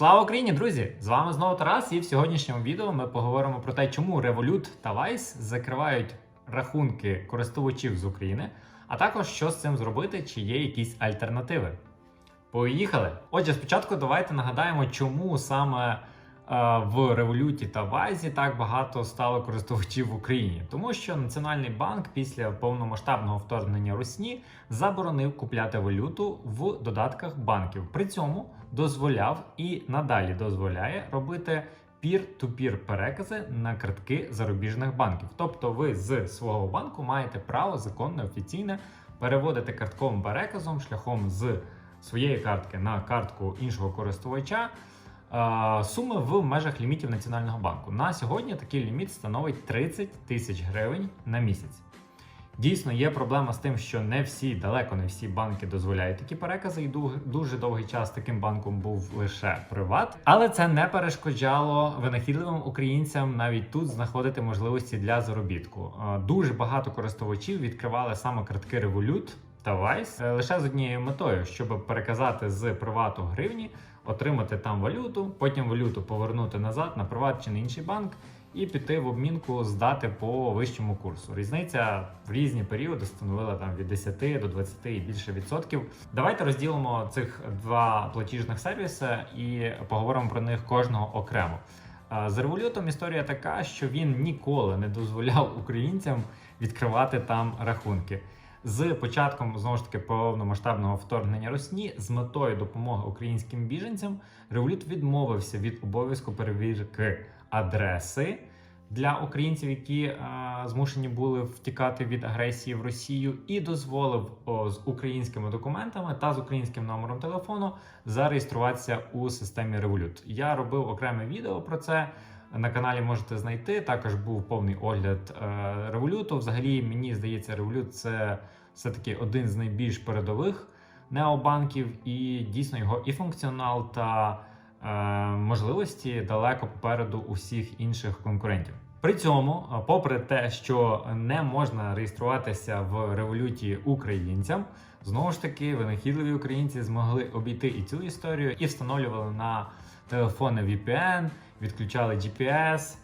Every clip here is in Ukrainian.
Слава Україні, друзі! З вами знову Тарас, і в сьогоднішньому відео ми поговоримо про те, чому Revolut та Wise закривають рахунки користувачів з України, а також що з цим зробити, чи є якісь альтернативи. Поїхали! Отже, спочатку давайте нагадаємо, чому саме в Revolut та Wise так багато стало користувачів в Україні. Тому що Національний банк після повномасштабного вторгнення Русні заборонив купляти валюту в додатках банків. При цьому дозволяв і надалі дозволяє робити пір-ту-пір перекази на картки зарубіжних банків. Тобто, ви з свого банку маєте право законне офіційне переводити картковим переказом шляхом з своєї картки на картку іншого користувача. Суми в межах лімітів Національного банку. На сьогодні такий ліміт становить 30 тисяч гривень на місяць. Дійсно, є проблема з тим, що не всі, далеко не всі банки дозволяють такі перекази, і дуже довгий час таким банком був лише приват. Але це не перешкоджало винахідливим українцям навіть тут знаходити можливості для заробітку. Дуже багато користувачів відкривали саме картки Revolut та Wise е, лише з однією метою, щоб переказати з привату гривні, отримати там валюту, потім валюту повернути назад на приват чи на інший банк і піти в обмінку здати по вищому курсу. Різниця в різні періоди становила там від 10 до 20 і більше відсотків. Давайте розділимо цих два платіжних сервіси і поговоримо про них кожного окремо. З револютом історія така, що він ніколи не дозволяв українцям відкривати там рахунки. З початком знову ж таки повномасштабного вторгнення Росні з метою допомоги українським біженцям Револют відмовився від обов'язку перевірки адреси для українців, які е, змушені були втікати від агресії в Росію, і дозволив о, з українськими документами та з українським номером телефону зареєструватися у системі Revolut. Я робив окреме відео про це. На каналі можете знайти. Також був повний огляд е, Revolut. Взагалі, мені здається, Revolut це все-таки один з найбільш передових необанків, і дійсно його і функціонал та е, можливості далеко попереду усіх інших конкурентів. При цьому, е, попри те, що не можна реєструватися в революті українцям, знову ж таки винахідливі українці змогли обійти і цю історію і встановлювали на телефони VPN, відключали GPS,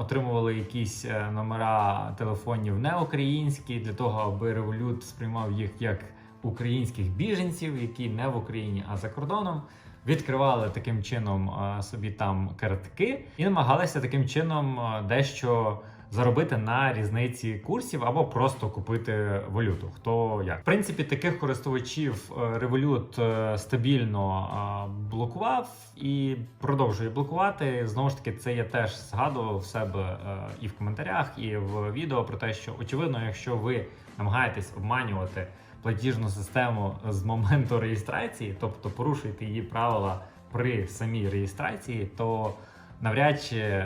отримували якісь е, номера телефонів не українські для того, аби револют сприймав їх як українських біженців, які не в Україні, а за кордоном. Відкривали таким чином е, собі там картки і намагалися таким чином е, дещо заробити на різниці курсів або просто купити валюту. Хто як в принципі таких користувачів е, Revolut е, стабільно е, блокував і продовжує блокувати. Знову ж таки, це я теж згадував в себе і в коментарях, і в відео про те, що очевидно, якщо ви намагаєтесь обманювати платіжну систему з моменту реєстрації, тобто порушуєте її правила при самій реєстрації, то навряд чи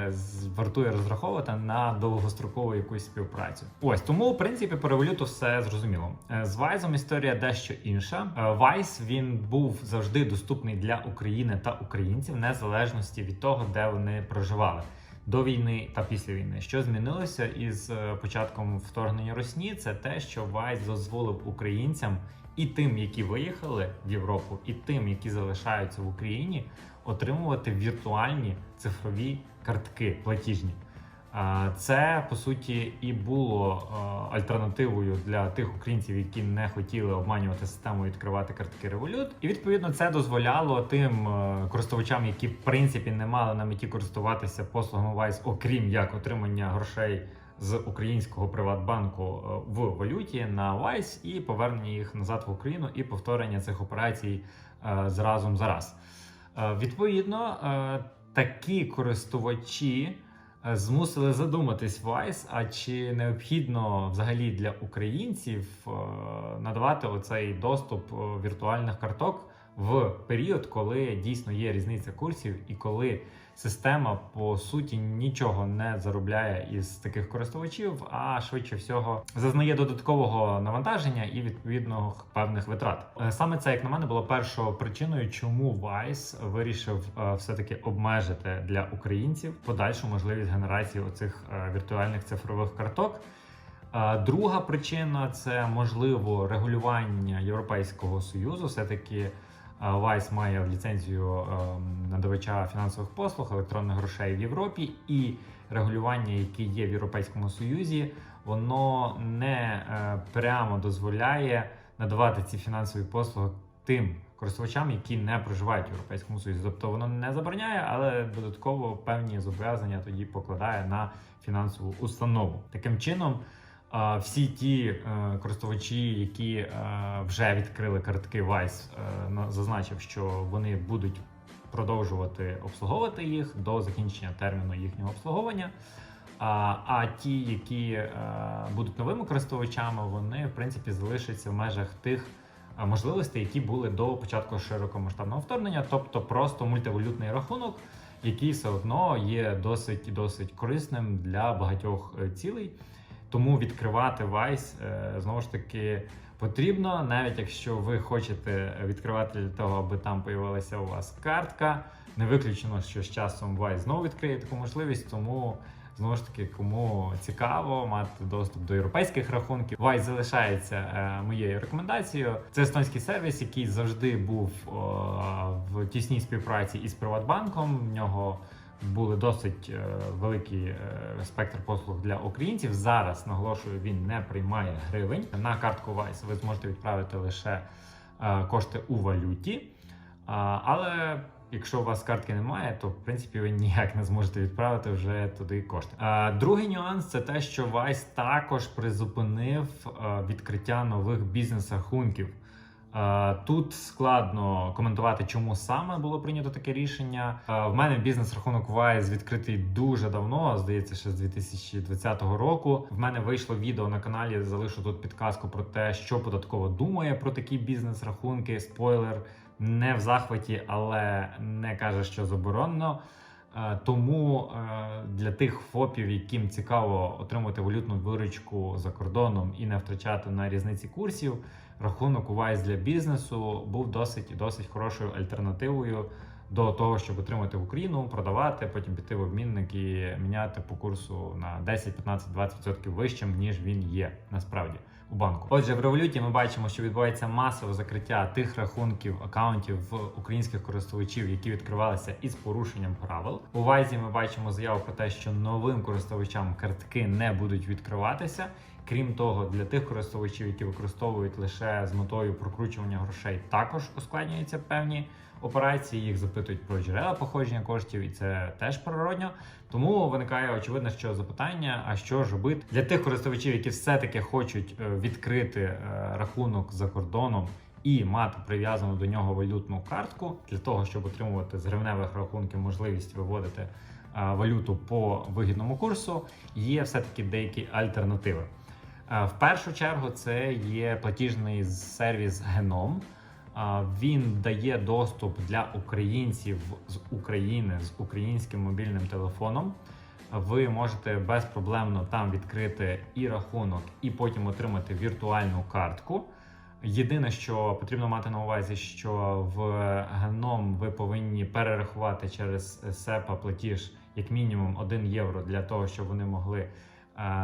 вартує розраховувати на довгострокову якусь співпрацю. Ось тому, в принципі, по революту все зрозуміло. Е, З Вайзом історія дещо інша. Е, Вайс він був завжди доступний для України та українців, незалежності від того, де вони проживали. До війни та після війни, що змінилося із е, початком вторгнення Росії, це те, що Вайс дозволив українцям і тим, які виїхали в Європу, і тим, які залишаються в Україні, отримувати віртуальні цифрові картки платіжні. Це по суті і було е, альтернативою для тих українців, які не хотіли обманювати систему і відкривати картки Revolut. І відповідно це дозволяло тим е, користувачам, які в принципі не мали на меті користуватися послугами Wise, окрім як отримання грошей з українського приватбанку е, в валюті на Wise і повернення їх назад в Україну і повторення цих операцій е, зразом за раз. Е, Відповідно, такі користувачі змусили задуматись Vice, а чи необхідно взагалі для українців надавати оцей доступ віртуальних карток в період, коли дійсно є різниця курсів, і коли система по суті нічого не заробляє із таких користувачів, а швидше всього зазнає додаткового навантаження і відповідно певних витрат. Е, Саме це, як на мене, було першою причиною, чому Vice вирішив е, все-таки обмежити для українців подальшу можливість генерації оцих е, віртуальних цифрових карток. Друга причина це можливо регулювання Європейського союзу. Все таки Wise має ліцензію ем, надавача фінансових послуг, електронних грошей в Європі, і регулювання, яке є в Європейському Союзі, воно не е, прямо дозволяє надавати ці фінансові послуги тим користувачам, які не проживають в Європейському Союзі. Тобто воно не забороняє, але додатково певні зобов'язання тоді покладає на фінансову установу. Таким чином. Всі ті е, користувачі, які е, вже відкрили картки Vice, е, зазначив, що вони будуть продовжувати обслуговувати їх до закінчення терміну їхнього обслуговування. А, а ті, які е, будуть новими користувачами, вони в принципі залишаться в межах тих е, можливостей, які були до початку широкомасштабного вторгнення, тобто просто мультивалютний рахунок, який все одно є досить досить корисним для багатьох е, цілей. Тому відкривати Vice е, знову ж таки потрібно, навіть якщо ви хочете відкривати для того, аби там появилася у вас картка. Не виключено, що з часом Vice знову відкриє таку можливість, тому знову ж таки, кому цікаво мати доступ до європейських рахунків, Vice залишається е, моєю рекомендацією. Це естонський сервіс, який завжди був в тісній співпраці із Приватбанком. В нього були досить е, великий е, спектр послуг для українців. Зараз наголошую, він не приймає гривень. На картку Vice ви зможете відправити лише е, кошти у валюті. Але якщо у вас картки немає, то в принципі ви ніяк не зможете відправити вже туди кошти. Другий нюанс це те, що Vice також призупинив відкриття нових бізнес-рахунків. Тут складно коментувати, чому саме було прийнято таке рішення. В мене бізнес-рахунок Wise відкритий дуже давно, здається, ще з 2020 року. В мене вийшло відео на каналі. Залишу тут підказку про те, що податково думає про такі бізнес-рахунки. Спойлер не в захваті, але не каже, що заборонено. Тому е, для тих ФОПів, яким цікаво отримати валютну виручку за кордоном і не втрачати на різниці курсів, рахунок Wise для бізнесу був досить досить хорошою альтернативою до того, щоб отримати в Україну, продавати, потім піти в обмінник і міняти по курсу на 10, 15, 20% вищим, ніж він є насправді у банку. Отже, в революті ми бачимо, що відбувається масове закриття тих рахунків акаунтів українських користувачів, які відкривалися із порушенням правил. У Вайзі ми бачимо заяву про те, що новим користувачам картки не будуть відкриватися. Крім того, для тих користувачів, які використовують лише з метою прокручування грошей, також ускладнюються певні операції. Їх запитують про джерела походження коштів, і це теж природньо. Тому виникає очевидно, що запитання: а що ж робити для тих користувачів, які все-таки хочуть е, відкрити е, рахунок за кордоном. І мати прив'язану до нього валютну картку для того, щоб отримувати з гривневих рахунків можливість виводити е, валюту по вигідному курсу, є все-таки деякі альтернативи. Е, В першу чергу це є платіжний сервіс Геном. Він дає доступ для українців з України з українським мобільним телефоном. Ви можете безпроблемно там відкрити і рахунок, і потім отримати віртуальну картку. Єдине, що потрібно мати на увазі, що в геном ви повинні перерахувати через SEPA платіж як мінімум 1 євро для того, щоб вони могли е,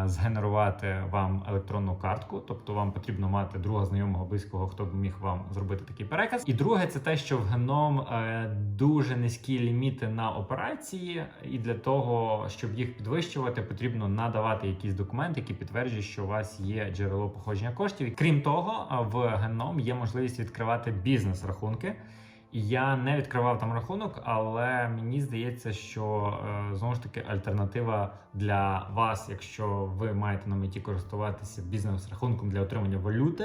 згенерувати вам електронну картку. Тобто вам потрібно мати друга знайомого близького, хто б міг вам зробити такий переказ. І друге, це те, що в геном е, дуже низькі ліміти на операції, і для того, щоб їх підвищувати, потрібно надавати якісь документи, які підтверджують, що у вас є джерело походження коштів. Крім того, е, в геном є можливість відкривати бізнес-рахунки. І Я не відкривав там рахунок, але мені здається, що е, знову ж таки альтернатива для вас, якщо ви маєте на меті користуватися бізнес-рахунком для отримання валюти.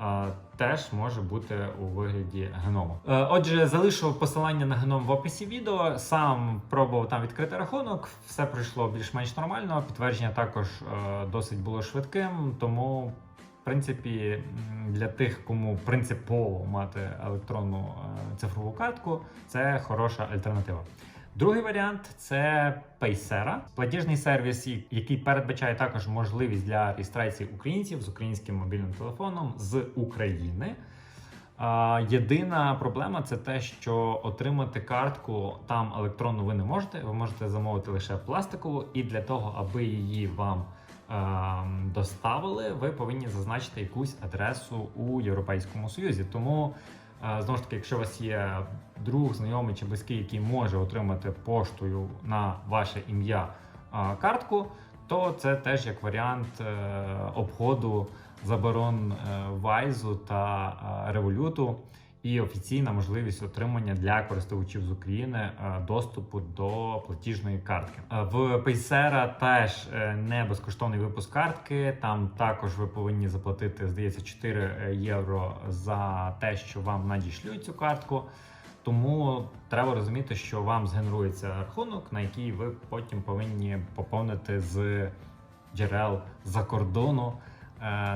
е, Теж може бути у вигляді геному. Е, Отже, залишу посилання на геном в описі відео. Сам пробував там відкрити рахунок, все пройшло більш-менш нормально. Підтвердження також досить було швидким, тому принципі, для тих, кому принципово мати електронну е, цифрову картку, це хороша альтернатива. Другий варіант це Paysera, платіжний сервіс, який передбачає також можливість для реєстрації українців з українським мобільним телефоном з України. Єдина проблема це те, що отримати картку там електронну ви не можете. Ви можете замовити лише пластикову, і для того, аби її вам доставили, ви повинні зазначити якусь адресу у Європейському Союзі. Тому Е, Знову ж таки, якщо у вас є друг, знайомий чи близький, який може отримати поштою на ваше ім'я е, картку, то це теж як варіант е, обходу заборон Вайзу та революту і офіційна можливість отримання для користувачів з України е, доступу до платіжної картки. Е, В Paysera теж е, не безкоштовний випуск картки. Там також ви повинні заплатити, здається, 4 євро за те, що вам надішлють цю картку. Тому треба розуміти, що вам згенерується рахунок, на який ви потім повинні поповнити з джерел за кордону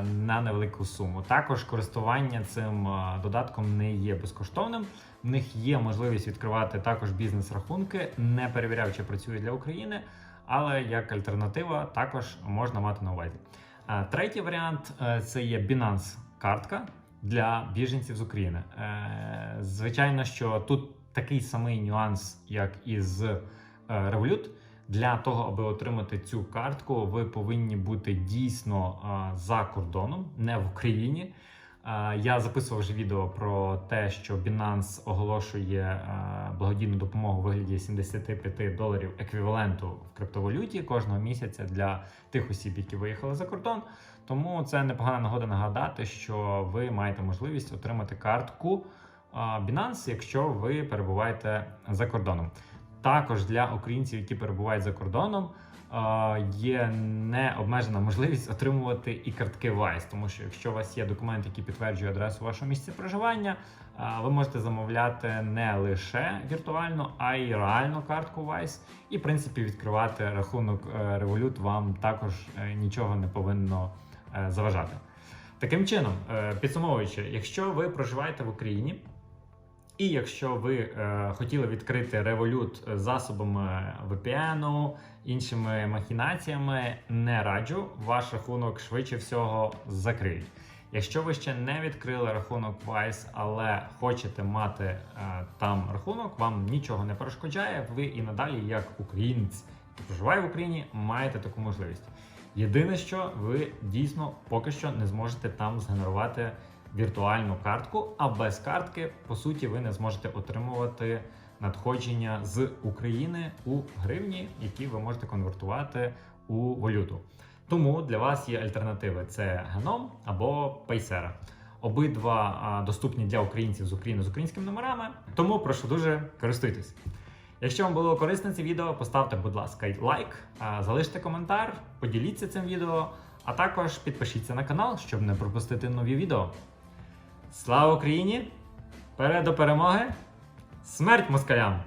на невелику суму. Також користування цим е, додатком не є безкоштовним. В них є можливість відкривати також бізнес-рахунки, не перевіряв, чи працює для України, але як альтернатива також можна мати на увазі. Е, Третій варіант е, це є Binance картка для біженців з України. Е, Звичайно, що тут такий самий нюанс, як і з е, Revolut. Для того, аби отримати цю картку, ви повинні бути дійсно за кордоном, не в Україні. Я записував вже відео про те, що Binance оголошує благодійну допомогу у вигляді 75 доларів еквіваленту в криптовалюті кожного місяця для тих осіб, які виїхали за кордон. Тому це непогана нагода нагадати, що ви маєте можливість отримати картку Binance, якщо ви перебуваєте за кордоном. Також для українців, які перебувають за кордоном, е, є необмежена можливість отримувати і картки Wise, тому що якщо у вас є документ, який підтверджує адресу вашого місця проживання, е, ви можете замовляти не лише віртуальну, а й реальну картку Wise. І, в принципі, відкривати рахунок Revolut вам також е, нічого не повинно заважати. Таким чином, підсумовуючи, якщо ви проживаєте в Україні. І якщо ви е, хотіли відкрити Revolut засобами VPN, іншими махінаціями, не раджу, ваш рахунок швидше всього закриють. Якщо ви ще не відкрили рахунок Wise, але хочете мати е, там рахунок, вам нічого не перешкоджає. Ви і надалі, як українець, який проживає в Україні, маєте таку можливість. Єдине, що ви дійсно поки що не зможете там згенерувати віртуальну картку, а без картки, по суті, ви не зможете отримувати надходження з України у гривні, які ви можете конвертувати у валюту. Тому для вас є альтернативи: це Genom або Paysera. Обидва доступні для українців з України з українськими номерами. Тому прошу дуже користуйтесь. Якщо вам було корисне це відео, поставте, будь ласка, лайк, залиште коментар, поділіться цим відео, а також підпишіться на канал, щоб не пропустити нові відео. Слава Україні! Вперед до перемоги! Смерть москалям!